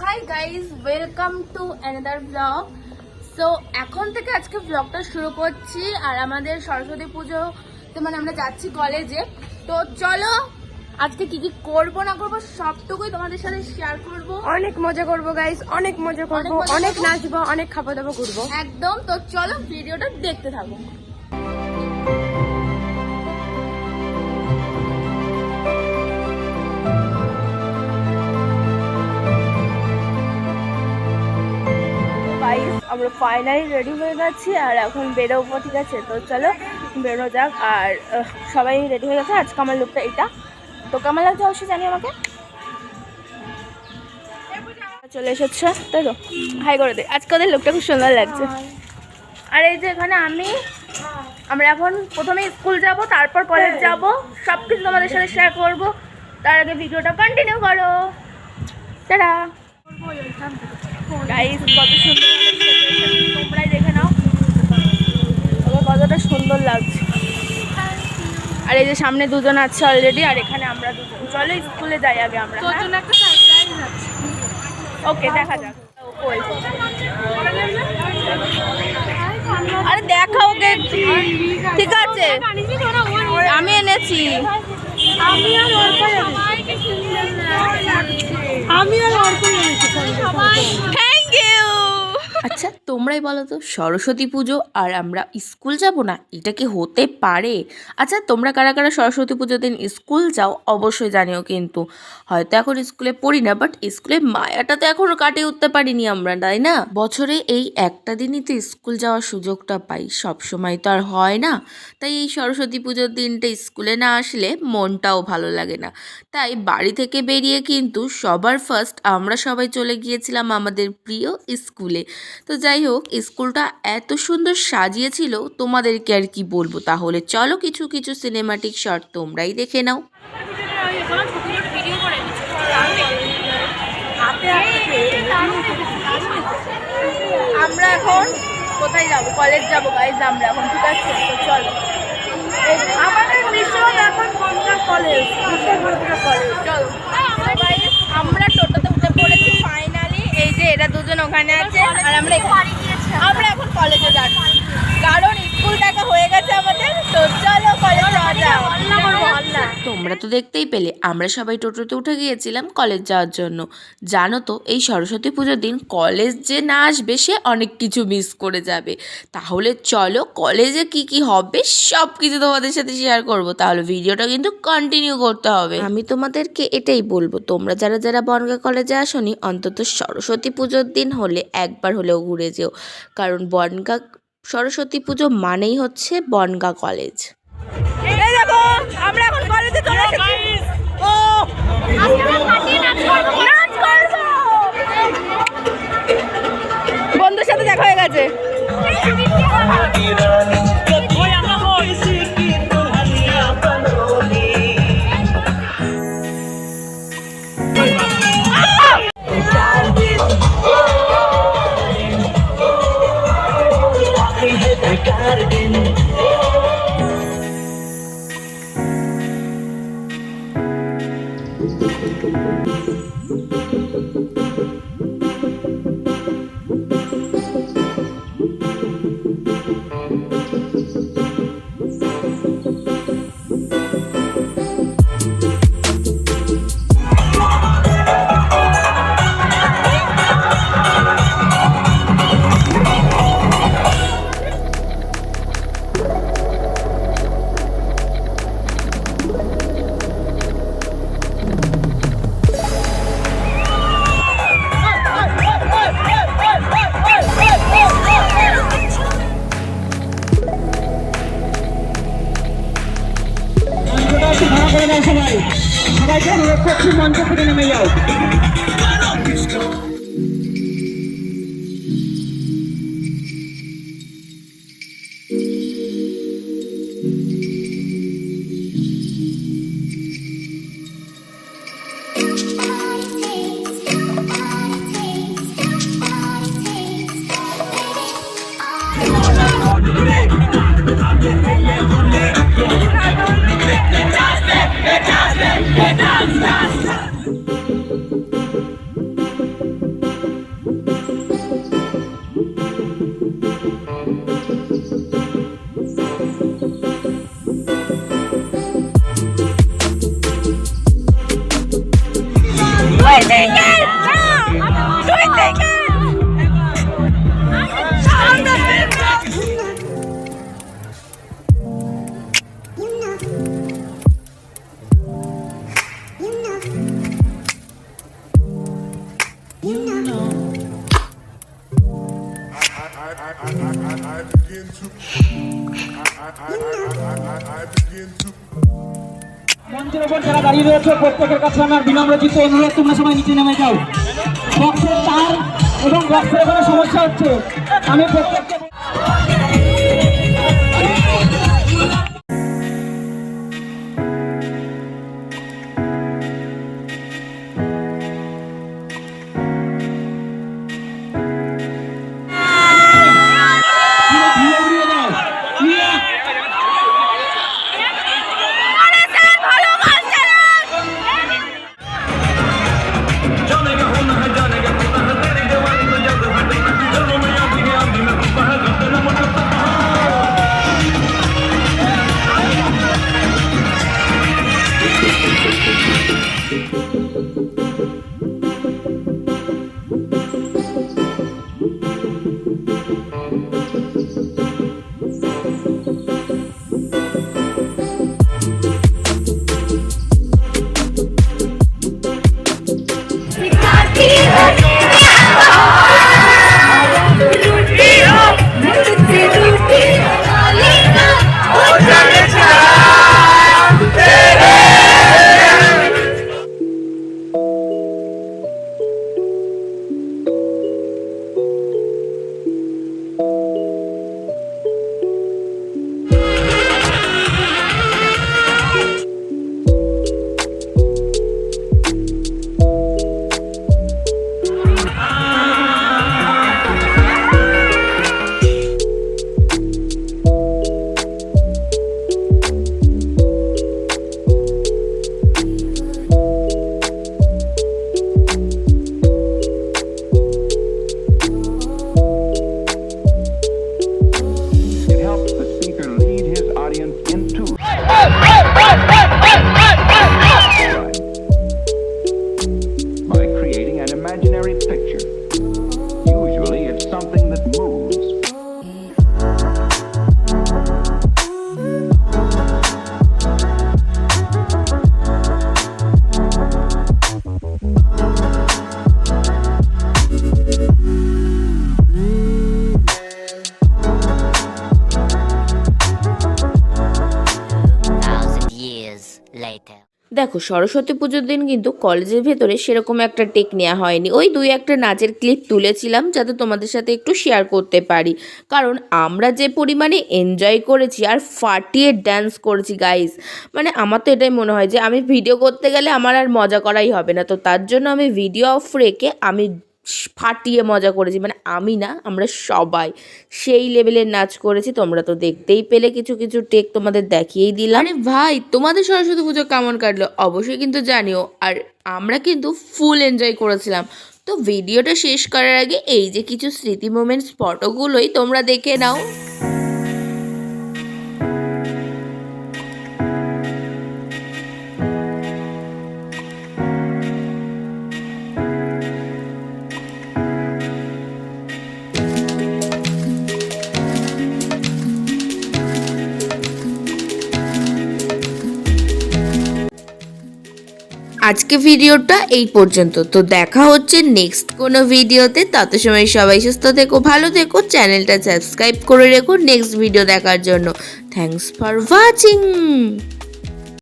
Hi guys welcome to another blog so এখন থেকে আজকে ব্লগটা শুরু করছি আর আমাদের সরস্বতী পুজো মানে আমরা যাচ্ছি কলেজে তো চলো আজকে কি কি করব না করব সবটুকুই তোমাদের সাথে শেয়ার করব। অনেক মজা করব গাইস অনেক মজা করব অনেক। নাচবো অনেক খাওয়া দাওয়া করব একদম তো চলো ভিডিওটা দেখতে থাকো। আমরা ফাইনালি রেডি হয়ে গেছি আর এখন বেরোবো, ঠিক আছে? তো চলো বেরো যাক। আর সবাই রেডি হয়ে গেছে? আজকে আমার লুকটা এটা। তো কেমন লাগছে অবশ্যই জানি আমাকে। চলে এসেছে, তাই তো? হাই করে দে। আজকে ওদের লুকটা খুব সুন্দর লাগছে। আর এই যে এখানে আমি, আমরা এখন প্রথমে স্কুল যাব, তারপর কলেজ যাব সব কিছু তোমাদের সাথে শেয়ার করব। তার আগে ভিডিওটা কন্টিনিউ করো। টাটা গাইস কত সুন্দর তোমরাই দেখে নাও। তবে কতটা সুন্দর লাগছে। আর এই যে সামনে দুজন আছে অলরেডি আর এখানে আমরা দুজন। চলো স্কুলে যাই আগে আমরা হ্যাঁ? ওকে দেখা যাক? আরে দেখা ওকে ঠিক আছে। আমি এনেছি। Thank Hey! আচ্ছা তোমরাই বলো তো, সরস্বতী পুজো আর আমরা স্কুল যাব না? এটা কি হতে পারে? আচ্ছা তোমরা কারা কারা সরস্বতী পুজোর দিন স্কুল যাও অবশ্যই জানিও কিন্তু। হয়তো এখন স্কুলে পড়ি না বাট স্কুলে মায়াটা তো এখনও কাটিয়ে উঠতে পারিনি আমরা, তাই না? বছরে এই একটা দিনই তো স্কুল যাওয়ার সুযোগটা পাই। সবসময় তো আর হয় না। তাই এই সরস্বতী পুজোর দিনটা স্কুলে না আসলে মনটাও ভালো লাগে না। তাই বাড়ি থেকে বেরিয়ে কিন্তু সবার ফার্স্ট আমরা সবাই চলে গিয়েছিলাম আমাদের প্রিয় স্কুলে। তো যাই হোক, স্কুলটা এত সুন্দর সাজিয়েছিল, তোমাদেরকে আর কি বলব? তাহলে চলো কিছু কিছু সিনেমাটিক শট তোমরাই দেখে নাও। আমরা এখন কোথায় যাব? কলেজ যাব গাইজ আমরা এখন, ঠিক আছে? চলো। আমাদের মিশন এখন কলেজ কলেজ চলো। আমরা টোটোতে উঠে পড়েছি ফাইনালি এই যে এরা দুজন ওখানে আছে। আর আমরা আমরা এখন কলেজে যাচ্ছি। কারণ স্কুল দেখা হয়ে গেছে আমাদের তো চলো কলেজ যাওয়া যাক তোমরা তো দেখতেই পেলে আমরা সবাই টোটোতে উঠে গিয়েছিলাম কলেজ যাওয়ার জন্য। জানো তো এই সরস্বতী পুজোর দিন কলেজ যে না আসবে সে অনেক কিছু মিস করে যাবে। তাহলে চলো কলেজে কি কি হবে সব কিছু তোমাদের সাথে শেয়ার করব। তাহলে ভিডিওটা কিন্তু কন্টিনিউ করতে হবে। আমি তোমাদেরকে এটাই বলব তোমরা যারা যারা বনগা কলেজে আসনি অন্তত সরস্বতী পুজোর দিন হলে একবার হলেও ঘুরে যেও। কারণ বনগা সরস্বতী পুজো মানেই হচ্ছে বনগা কলেজ। আমরা এখন কলেজে করে দাও সবাই। সবাইকে অনুরোধ করছি মঞ্চ থেকে নেমে যাও। মঞ্চের ওপর যারা দাঁড়িয়ে রয়েছে, প্রত্যেকের কাছে আমার বিনম্রচিত অনুরোধ, তোমরা সবাই নিচে নেমে যাও। বক্সের তার এবং বক্সের এখানে সমস্যা হচ্ছে। আমি প্রত্যেককে দেখো, সরস্বতী পুজোর দিন কিন্তু কলেজের ভেতরে সেরকম একটা টেক নেওয়া হয়নি। ওই দুই একটা নাচের ক্লিপ তুলেছিলাম যাতে তোমাদের সাথে একটু শেয়ার করতে পারি। কারণ আমরা যে পরিমাণে এনজয় করেছি আর ফাটিয়ে ড্যান্স করেছি গাইস মানে আমার তো এটাই মনে হয় যে আমি ভিডিও করতে গেলে আমার আর মজা করাই হবে না। তো তার জন্য আমি ভিডিও অফ রেখে আমি ফাটিয়ে মজা করেছি। মানে আমি না, আমরা সবাই সেই লেভেলের নাচ করেছি, তোমরা তো দেখতেই পেলে কিছু কিছু টেক তোমাদের দেখিয়েই দিলাম। আরে ভাই, তোমাদের সরস্বতী পুজো কেমন কাটলো? অবশ্যই কিন্তু জানিও। আর আমরা কিন্তু ফুল এনজয় করেছিলাম। তো ভিডিওটা শেষ করার আগে এই যে কিছু স্মৃতি মোমেন্টস ফটোগুলোই তোমরা দেখে নাও। আজকে ভিডিওটা এই পর্যন্ত। তো দেখা হচ্ছে নেক্সট কোনো ভিডিওতে। তত সময় সবাই সুস্থ থেকো, ভালো থেকো, চ্যানেলটা সাবস্ক্রাইব করে রেখো নেক্সট ভিডিও দেখার জন্য। Thanks for watching